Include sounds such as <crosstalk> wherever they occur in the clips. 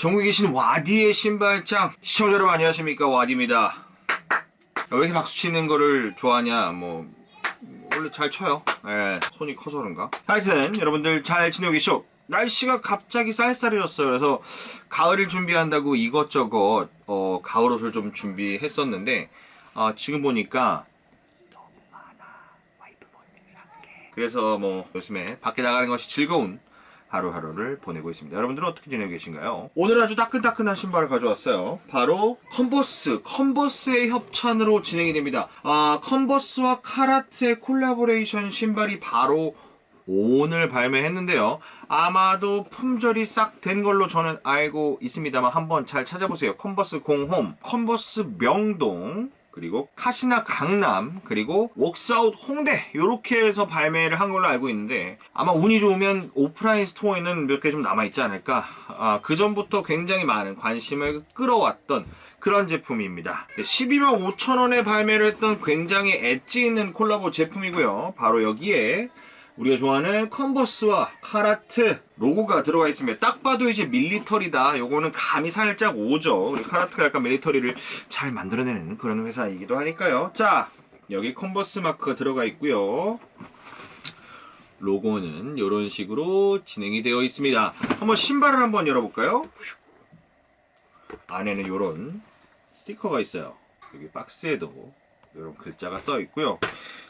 전국에 계신 와디의 신발장 시청자 여러분 안녕하십니까? 와디입니다. 왜 이렇게 박수 치는 거를 좋아하냐? 뭐 원래 잘 쳐요. 예, 손이 커서 그런가? 하여튼 여러분들 잘 지내고 계시죠? 날씨가 갑자기 쌀쌀해졌어요. 그래서 가을을 준비한다고 이것저것 어, 가을 옷을 좀 준비했었는데 아, 지금 보니까 그래서 뭐 요즘에 밖에 나가는 것이 즐거운 하루하루를 보내고 있습니다. 여러분들은 어떻게 지내고 계신가요? 오늘 아주 따끈따끈한 신발을 가져왔어요. 바로 컨버스, 컨버스의 협찬으로 진행이 됩니다. 아, 컨버스와 카라트의 콜라보레이션 신발이 바로 오늘 발매했는데요. 아마도 품절이 싹 된 걸로 저는 알고 있습니다만 한번 잘 찾아보세요. 컨버스 공홈, 컨버스 명동, 그리고 카시나 강남, 그리고 웍스아웃 홍대 이렇게 해서 발매를 한 걸로 알고 있는데 아마 운이 좋으면 오프라인 스토어에는 몇 개 좀 남아있지 않을까 아, 그 전부터 굉장히 많은 관심을 끌어왔던 그런 제품입니다. 12만 5천원에 발매를 했던 굉장히 엣지 있는 콜라보 제품이고요. 바로 여기에 우리가 좋아하는 컨버스와 카라트 로고가 들어가 있습니다. 딱 봐도 이제 밀리터리다. 요거는 감이 살짝 오죠. 우리 카라트가 약간 밀리터리를 잘 만들어내는 그런 회사이기도 하니까요. 자, 여기 컨버스 마크가 들어가 있고요. 로고는 이런 식으로 진행이 되어 있습니다. 한번 신발을 한번 열어볼까요? 안에는 이런 스티커가 있어요. 여기 박스에도 이런 글자가 써 있고요.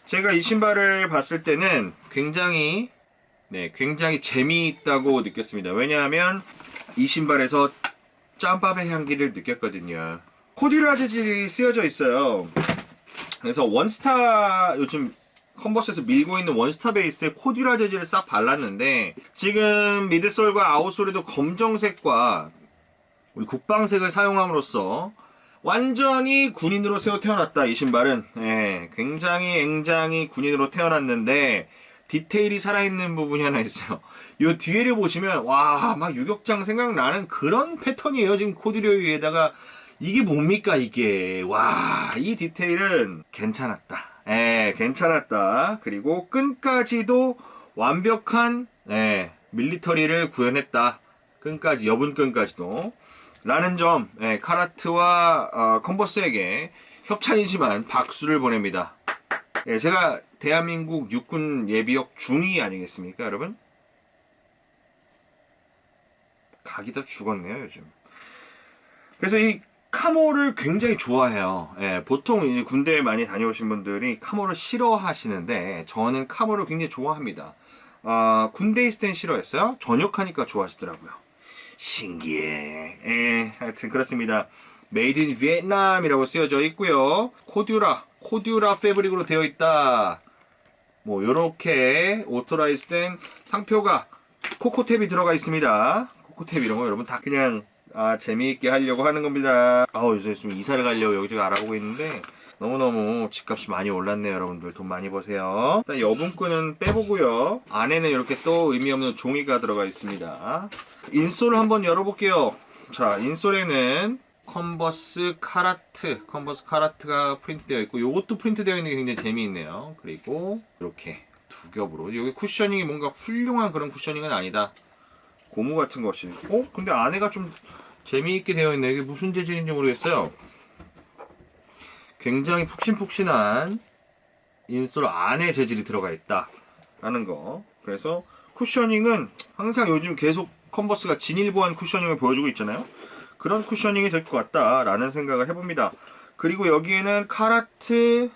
제가 이 신발을 봤을 때는 굉장히 네, 굉장히 재미있다고 느꼈습니다. 왜냐하면 이 신발에서 짬밥의 향기를 느꼈거든요. 코듀라 재질이 쓰여져 있어요. 그래서 원스타 요즘 컨버스에서 밀고 있는 원스타 베이스에 코듀라 재질을 싹 발랐는데 지금 미드솔과 아웃솔에도 검정색과 우리 국방색을 사용함으로써 완전히 군인으로 새로 태어났다 이 신발은. 예, 굉장히 굉장히 군인으로 태어났는데 디테일이 살아있는 부분이 하나 있어요. 요 뒤에를 보시면 와 막 유격장 생각나는 그런 패턴이에요 지금 코디료 위에다가. 이게 뭡니까 이게? 와 이 디테일은 괜찮았다. 예 괜찮았다. 그리고 끈까지도 완벽한 예, 밀리터리를 구현했다. 끈까지 여분 끈까지도 라는 점 예, 카라트와 어, 컨버스에게 협찬이지만 박수를 보냅니다. 예, 제가 대한민국 육군 예비역 중위 아니겠습니까, 여러분? 각이 다 죽었네요, 요즘. 그래서 이 카모를 굉장히 좋아해요. 예, 보통 이제 군대에 많이 다녀오신 분들이 카모를 싫어하시는데 저는 카모를 굉장히 좋아합니다. 아, 군대 있을 땐 싫어했어요. 전역하니까 좋아하시더라고요. 신기해. 예, 하여튼 그렇습니다. 메이드 인 비엔남이라고 쓰여져 있고요. 코듀라, 코듀라 패브릭으로 되어 있다. 뭐 요렇게 오토라이즈 된 상표가 코코탭이 들어가 있습니다. 코코탭 이런 거 여러분 다 그냥 아, 재미있게 하려고 하는 겁니다. 아우, 요새 좀 이사를 가려고 여기저기 알아보고 있는데 너무너무 집값이 많이 올랐네요, 여러분들. 돈 많이 버세요. 일단 여분끈은 빼보고요. 안에는 이렇게 또 의미 없는 종이가 들어가 있습니다. 인솔을 한번 열어볼게요. 자, 인솔에는 컨버스 카라트, 컨버스 카라트가 프린트되어 있고, 요것도 프린트되어 있는 게 굉장히 재미있네요. 그리고 이렇게 두 겹으로. 여기 쿠셔닝이 뭔가 훌륭한 그런 쿠셔닝은 아니다. 고무 같은 것이. 어? 근데 안에가 좀 재미있게 되어 있네. 이게 무슨 재질인지 모르겠어요. 굉장히 푹신푹신한 인솔 안에 재질이 들어가 있다. 라는 거. 그래서 쿠셔닝은 항상 요즘 계속 컨버스가 진일보한 쿠셔닝을 보여주고 있잖아요. 그런 쿠셔닝이 될 것 같다 라는 생각을 해봅니다. 그리고 여기에는 카라트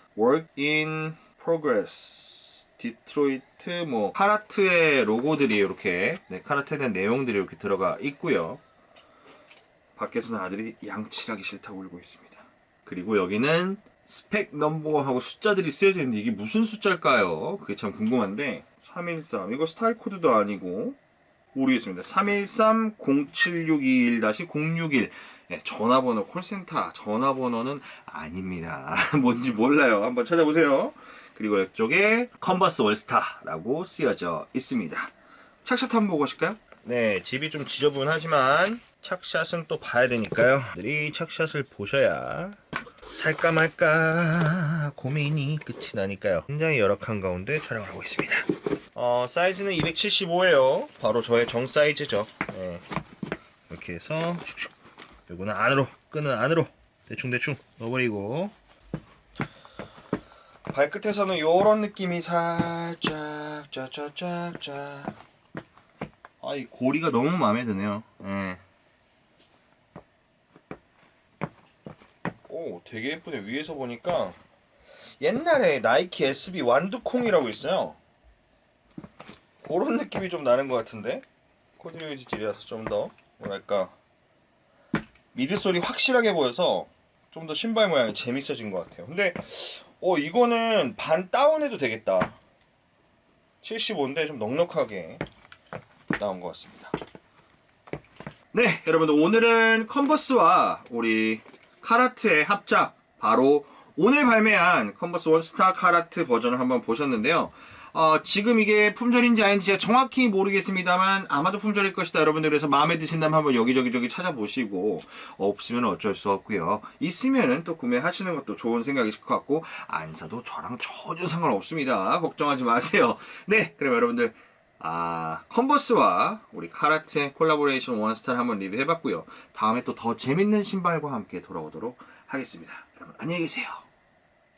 in Progress 디트로이트 뭐 카라트의 로고들이 이렇게 네, 카라트에 대한 내용들이 이렇게 들어가 있고요. 밖에서는 아들이 양치하기 싫다고 울고 있습니다. 그리고 여기는 스펙 넘버하고 숫자들이 쓰여져 있는데 이게 무슨 숫자일까요? 그게 참 궁금한데 313 이거 스타일 코드도 아니고 모르겠습니다. 313-07621-061 네, 전화번호 콜센터 전화번호는 아닙니다. <laughs> 뭔지 몰라요. 한번 찾아보세요. 그리고 이쪽에 컨버스 월스타라고 쓰여져 있습니다. 착샷 한번 보고 가실까요? 네, 집이 좀 지저분하지만 착샷은 또 봐야 되니까요. 이 착샷을 보셔야 살까 말까 고민이 끝이 나니까요. 굉장히 열악한 가운데 촬영을 하고 있습니다. 어, 사이즈는 275예요. 바로 저의 정 사이즈죠. 네. 이렇게 해서 슉슉 요거는 안으로 끈은 안으로 대충 대충 넣어버리고 발끝에서는 요런 느낌이 살짝 짜짜짜짜 아이 고리가 너무 마음에 드네요 예. 오 되게 예쁘네. 위에서 보니까 옛날에 나이키 SB 완두콩이라고 있어요. 그런 느낌이 좀 나는 것 같은데? 코디로이 질이라서 좀 더 뭐랄까 미드솔이 확실하게 보여서 좀 더 신발 모양이 재밌어진 것 같아요. 근데 어 이거는 반 다운해도 되겠다. 75인데 좀 넉넉하게 나온 것 같습니다. 네 여러분들 오늘은 컨버스와 우리 카라트의 합작 바로 오늘 발매한 컨버스 원스타 카라트 버전을 한번 보셨는데요. 어, 지금 이게 품절인지 아닌지 제가 정확히 모르겠습니다만 아마도 품절일 것이다. 여러분들 그래서 마음에 드신다면 한번 여기저기 저기 찾아보시고 없으면 어쩔 수 없고요. 있으면은 또 구매하시는 것도 좋은 생각이실 것 같고 안 사도 저랑 전혀 상관없습니다. 걱정하지 마세요. 네 그럼 여러분들 아 컨버스와 우리 카라트의 콜라보레이션 원스타를 한번 리뷰해봤고요. 다음에 또 더 재밌는 신발과 함께 돌아오도록 하겠습니다. 여러분 안녕히 계세요